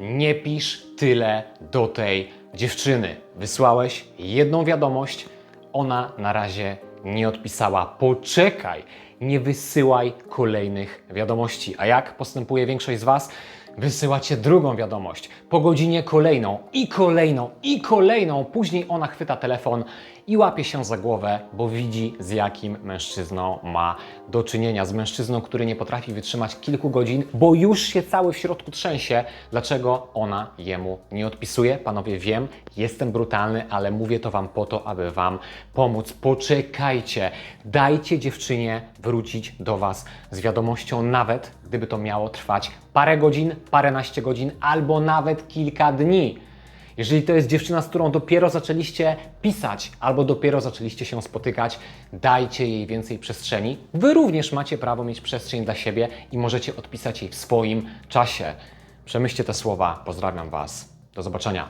Nie pisz tyle do tej dziewczyny. Wysłałeś jedną wiadomość, ona na razie nie odpisała. Poczekaj, nie wysyłaj kolejnych wiadomości. A jak postępuje większość z Was? Wysyłacie drugą wiadomość, po godzinie kolejną i kolejną i kolejną. Później ona chwyta telefon i łapie się za głowę, bo widzi z jakim mężczyzną ma do czynienia. Z mężczyzną, który nie potrafi wytrzymać kilku godzin, bo już się cały w środku trzęsie. Dlaczego ona jemu nie odpisuje? Panowie, wiem, jestem brutalny, ale mówię to Wam po to, aby Wam pomóc. Poczekajcie, dajcie dziewczynie wrócić do Was z wiadomością, nawet gdyby to miało trwać parę godzin, paręnaście godzin albo nawet kilka dni. Jeżeli to jest dziewczyna, z którą dopiero zaczęliście pisać albo dopiero zaczęliście się spotykać, dajcie jej więcej przestrzeni. Wy również macie prawo mieć przestrzeń dla siebie i możecie odpisać jej w swoim czasie. Przemyślcie te słowa. Pozdrawiam Was. Do zobaczenia.